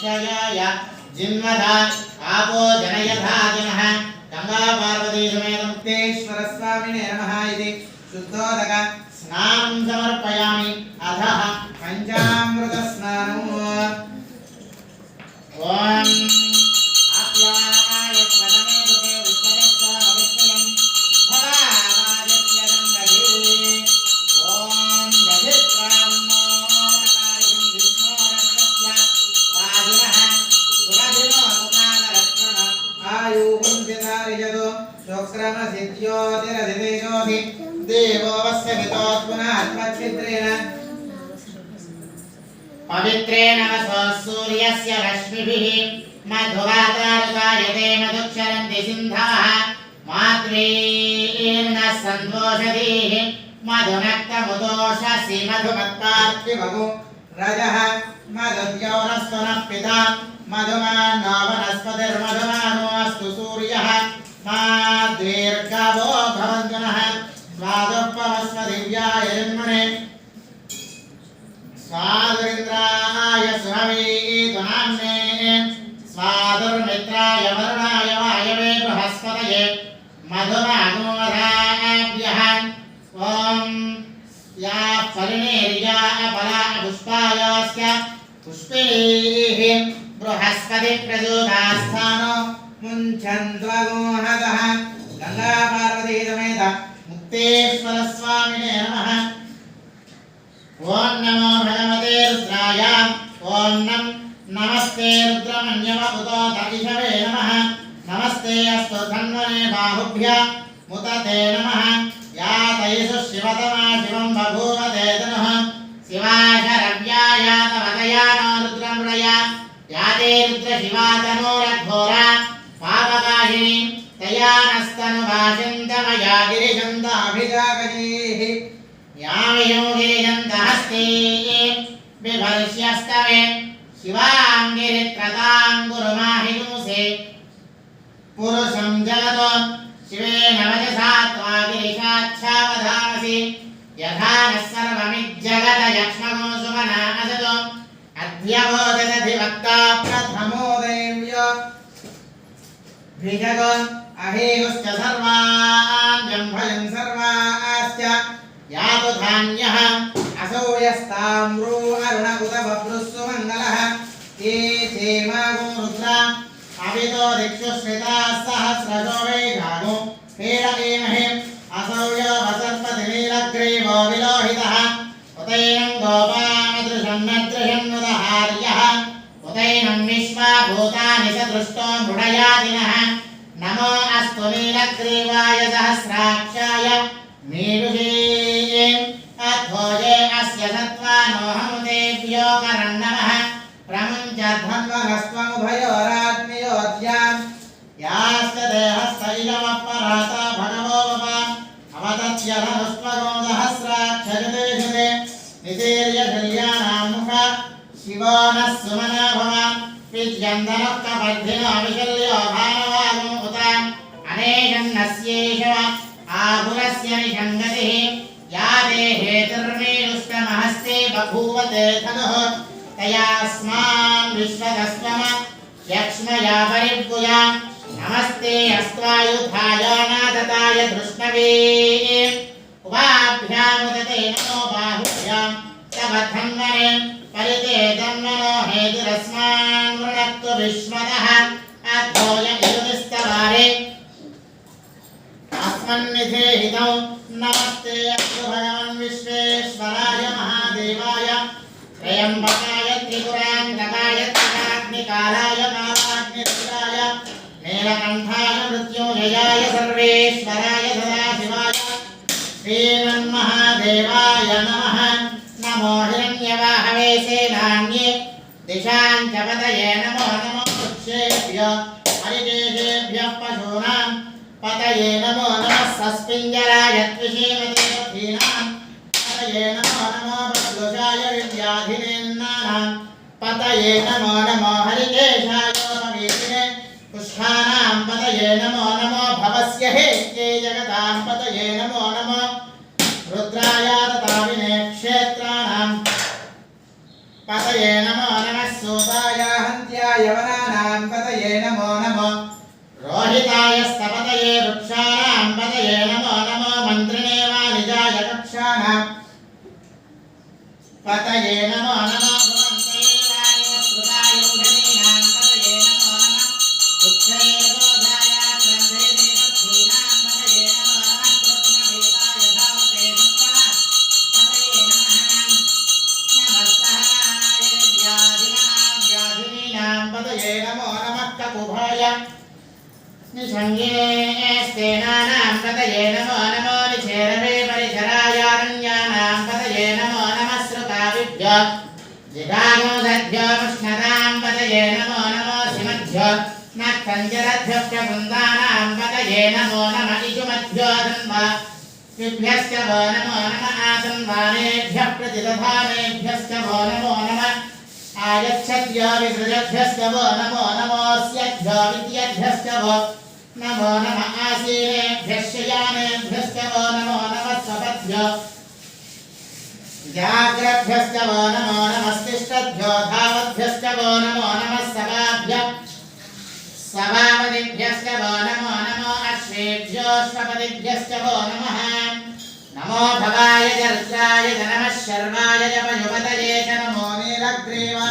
क्षयाय जिन्वध आपो जनयथादिनः गङ्गा पार्वती समेतं मुक्तेश्वर स्वामिने नमः इति शुद्धोदक स्नानं समर्पयामि आत्मच्छिद्रेण पवित्रेण सूर्यस्य रश्मिभिः मधुवातारुकायते मधुक्षरन्ति सिन्धवः मात्रीर्नः सन्तोषधीः, मधुनक्तमुदोषसि मधुमत्पार्थिव रजः मधुद्यौरस्तु पिता मधुमान्नो वनस्पतिर्मधुमानोऽस्तु सूर्यः मा మిత్రాయ వరుణాయ వాయవే బృహస్పతయే మధురానుమధాభ్య ఓం యా పరిణేర్యా ఫలా పుష్పాయాస్య పుష్పైః బృహస్పతి ప్రచోదాస్థానో ముంచంద్వగోహదః గంగా పార్వతీ సమేత ముక్తేశ్వర స్వామినే నమః ఓం నమో భగవతే రుద్రాయ ఓం నమస్తే రుద్రమన్యవ ఉదోదర बाहुभ्य मुत ते नमः या तयिषु शिवतमा शिवं बभूव ते तनुः शिवाशरव्या या तवतया नो रुद्रमृया या ते रुद्रशिवा तनोरघोरा पापकाशिनी तया नस्तनुभाषन्तमया गिरिशन्ताभिजा अभिजागजीः यामयोगिरिजन्तहस्ते बिभर्ष्यस्तवे शिवाङ्गिरित्रतां गुरुमाहिगुंसे पुरुषं जगतो सुमना प्रथमो देव्य। भिजग अहेयुश्च सर्वान् जम्भयं सर्वाश्च। यातु धान्यः असौ यस्ताम्रो अरुणकुतबभ्रुस्सु मङ्गलः क्षेमागो रुद्रा। अभितो दिक्षु श्रिताः सहस्रजो वैघागो हेरयेमहे असौ भूतानि सदृष्टो मृडयादिनः नमो अस्तु नीलग्रीवाय सहस्राक्षाय। मीडुषे अथोजे अस्य सत्त्वानोऽहमुतेभ्यो करन्नमः प्रमुञ्चध्वन्वनस्त्वमुभयोरात्मयोऽध्याम् याश्च देहस्थैलमपराता भगवो भव अवतत्य सहस्राक्षजते नितीर्य कल्याणां शिवो नः सुमना भव అనేషన్నస్యేషవ ఆహురస్య నిషంగతి యా దేహేతుర్మేనుష్టమహస్తే బభూవత్ ధనుః తయాస్మాన్ విశ్వదస్వమ యక్ష్మయా పరిభూయ నమస్తే హస్వాయుధాయానాదతాయ దృష్ణవే धन्वनो वृणक्तु विश्वदः अधोय इरुदिस्तवारे नमस्ते अस्तु भगवन् विश्वेश्वराय महादेवाय। त्र्यम्बकाय त्रिपुरान्तकाय त्रिकाग्निकालाय कालाग्निरुद्राय नीलकण्ठाय मृत्युञ्जयाय सर्वेश्वराय सदाशिवाय। श्रीमन्महादेवाय नमः। नमो हिरण्यवाहवे सेनान्ये दिशां च पतये नमो नमो वृक्षेभ्य हरिकेशेभ्यः पशूनां पतये नमो नमः सस्पिञ्जराय त्विषीमते సంపదయే నమో నమ. రోహితాయ స్తపతయే వృక్షాణ పదయే निषङ्गिनेस्तेनानां पतये नमो नमो निचेरवे परिचरायारण्यानां पतये नमो नमः श्रुताविभ्य जिगागोदभ्यो मुष्णतां पतये नमो नमो सिमभ्यो नक्तञ्जरभ्यश्च वृन्दानां पतये नमो नम इजुमभ्यो धन्वा विभ्यश्च वो नमो नम आसन्वानेभ्यः प्रतिदधानेभ्यश्च वो नमो नमः आयच्छद्यो विसृजभ्यश्च नमो नमोऽस्यभ्यो नमो नम आसीनेभ्यः शयानेभ्यश्च वो नमो नमः जाग्रभ्यश्च वो नमो नमस्तिष्ठभ्यो धावद्भ्यश्च वो नमो नमः सवाभ्य सवापदिभ्यश्च वो नमो नमो अश्वेभ्योऽश्वपदिभ्यश्च वो नमः। नमो भवाय च च नमः शर्वाय च, नमो नीलग्रीवाय।